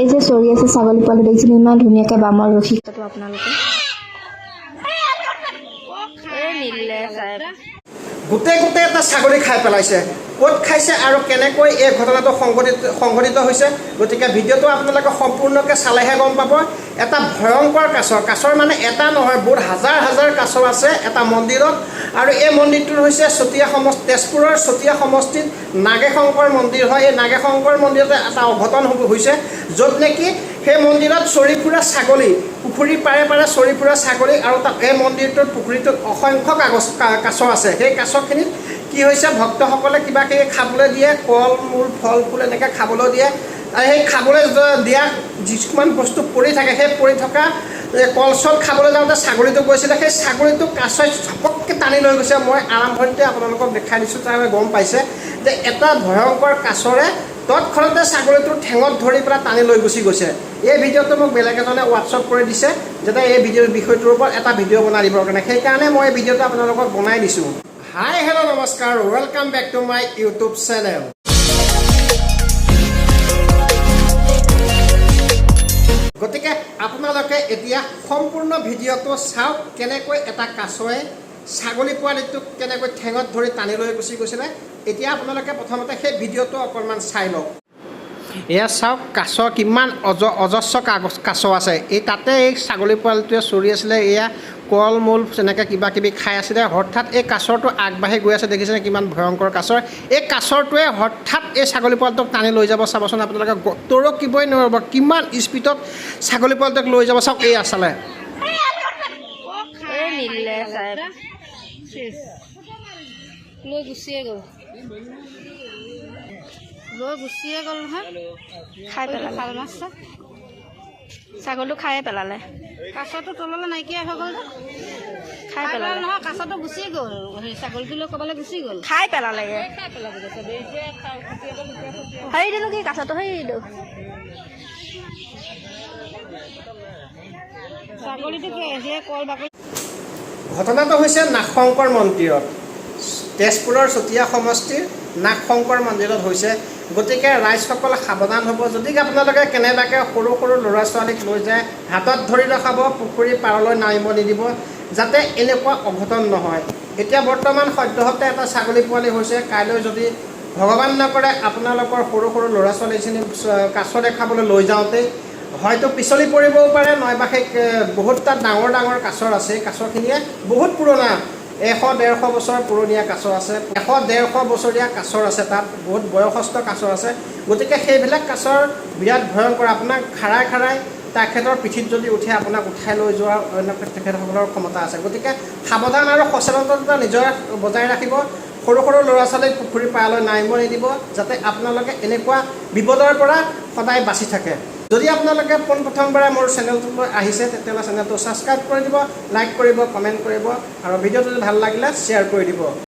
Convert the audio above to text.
এই যে চৰি আছে ছাগলী পোৱালি দেখিছেনে? ইমান ধুনীয়াকৈ বামৰ ৰখি। আপোনালোকে। গোটেই গোটেই এটা ছাগলী খাই পেলাইছে। ক'ত খাইছে আৰু কেনেকৈ এই ঘটনাটো সংঘটিত সংঘটিত হৈছে? গতিকে ভিডিঅ'টো আপোনালোকে সম্পূৰ্ণকৈ চালেহে গম পাব। এটা ভয়ংকৰ কাছ কাছৰ মানে এটা নহয় বহুত হাজাৰ হাজাৰ কাছ আছে এটা মন্দিৰত। আৰু এই মন্দিৰটো হৈছে চতিয়া সমষ্টি তেজপুৰৰ চতিয়া সমষ্টিত নাগেশংকৰ মন্দিৰ হয়। এই নাগেশংকৰ মন্দিৰতে এটা অঘটন হ'ব- হৈছে য'ত নেকি সেই মন্দিৰত চৰি ফুৰা ছাগলী পুখুৰীৰ পাৰে পাৰে চৰি ফুৰা ছাগলী আৰু তাত এই মন্দিৰটোত পুখুৰীটোত অসংখ্য কাগজ কাছ আছে। সেই কাছখিনিত কি হৈছে ভক্তসকলে কিবা কিবি খাবলৈ দিয়ে কল মূল ফল ফুল এনেকৈ খাবলৈ দিয়ে। আৰু সেই খাবলৈ দিয়া কিছুমান বস্তু পৰি থাকে সেই পৰি থকা কল চল খাবলৈ যাওঁতে ছাগলীটো গৈছিলে সেই ছাগলীটো কাছই চপককৈ টানি লৈ গৈছে। মই আৰম্ভণিতে আপোনালোকক দেখাই দিছোঁ, তাৰ গম পাইছে যে এটা ভয়ংকৰ কাছৰে তৎক্ষণতে ছাগলীটোৰ ঠেঙত ধৰি পেলাই টানি লৈ গুচি গৈছে। এই ভিডিঅ'টো মোক বেলেগ এজনে হোৱাটছআপ কৰি দিছে, যাতে এই ভিডিঅ'ৰ বিষয়টোৰ ওপৰত এটা ভিডিঅ' বনাই দিবৰ কাৰণে। সেইকাৰণে মই এই ভিডিঅ'টো আপোনালোকক বনাই দিছোঁ। হাই হেল্ল' নমস্কাৰ। Welcome back to my YouTube channel আপোনালোকে এতিয়া সম্পূৰ্ণ ভিডিঅ'টো চাওক, কেনেকৈ এটা কাছয়ে ছাগলী পোৱালিটোক কেনেকৈ ঠেঙত ধৰি টানি লৈ গুচি গৈছিলে। এতিয়া আপোনালোকে প্ৰথমতে সেই ভিডিঅ'টো অকণমান চাই লওক। এয়া চাওক, কাছ কিমান অজ, অজস্ৰ কাছ আছে। এই তাতে এই ছাগলী পোৱালিটোৱে চৰি আছিলে, এয়া কল মূল তেনেকৈ কিবা কিবি খাই আছিলে হঠাৎ এই কাছৰটো আগবাঢ়ি গৈ আছে দেখিছেনে কিমান ভয়ংকৰ কাছৰ? এই কাছৰটোৱে হঠাৎ এই ছাগলী পোৱালিটোক টানি লৈ যাব। চাবচোন আপোনালোকে তৰকিবই নোৱাৰিব। কিমান স্পীডত ছাগলী পোৱালিটোক লৈ যাব চাওক এই আচালে এই লৈ গুচিয়ে গ'ল। লৈ গুচিয়ে গ'ল নহয়। খাই পেলালে। ছাগলীটো খায়ে পেলালে। কাছটো তললৈ নাইকিয়া হৈ গ'ল খাই পেলালে। নহয় কাছটো গুচি গ'ল। হেৰি ছাগলীটো লৈ ক'ৰবালৈ গুচি গ'ল। খাই পেলালে খাই পেলাব চবেই এতিয়া হেৰি দিলোঁ কি কাছটো হেৰি দিলোঁ। ছাগলীটো কি কল বাকলি? ঘটনাটো হৈছে নাগশংকৰ মন্দিৰত। তেজপুৰৰ চতিয়া সমষ্টিৰ নাগশংকৰ মন্দিৰত হৈছে। গতিকে ৰাইজসকল সাৱধান হ'ব। যদি আপোনালোকে কেনেবাকৈ সৰু সৰু ল'ৰা ছোৱালীক লৈ যায় হাতত ধৰি ৰখাব পুখুৰী পাৰলৈ নামিব নিদিব যাতে এনেকুৱা অঘটন নহয়। এতিয়া বৰ্তমান সদ্যহতে এটা ছাগলী পোৱালি হৈছে। কাইলৈ যদি ভগৱান নকৰে আপোনালোকৰ সৰু সৰু ল'ৰা ছোৱালীখিনি কাছ দেখাবলৈ লৈ যাওঁতেই হয়তো পিছলি পৰিবও পাৰে নাইবা সেই বহুত তাত ডাঙৰ ডাঙৰ কাছৰ আছে। এই কাছখিনিয়ে বহুত পুৰণা। এশ ডেৰশ বছৰ পুৰণীয়া কাছ আছে। এশ ডেৰশ বছৰীয়া কাছৰ আছে তাত। বহুত বয়সস্থ কাছৰ আছে। গতিকে সেইবিলাক কাছৰ বিৰাট ভয়ংকৰ। আপোনাক খাৰাই খাৰাই তেখেতৰ পিঠিত যদি উঠে, আপোনাক উঠাই লৈ যোৱাৰ অন্য তেখেতসকলৰ ক্ষমতা আছে। গতিকে সাৱধান আৰু সচেতনতা নিজৰ বজাই ৰাখিব। সৰু সৰু ল'ৰা ছোৱালীক পুখুৰী পাৰলৈ নামিব নিদিব যাতে আপোনালোকে এনেকুৱা বিপদৰ পৰা সদায় বাচি থাকে। যদি আপোনালোকে পোনপ্ৰথমবাৰে মোৰ চেনেলটোলৈ আহিছে তেতিয়াহ'লে চেনেলটো ছাবস্ক্ৰাইব কৰি দিব লাইক কৰিব কমেণ্ট কৰিব আৰু ভিডিঅ'টো যদি ভাল লাগিলে শ্বেয়াৰ কৰি দিব।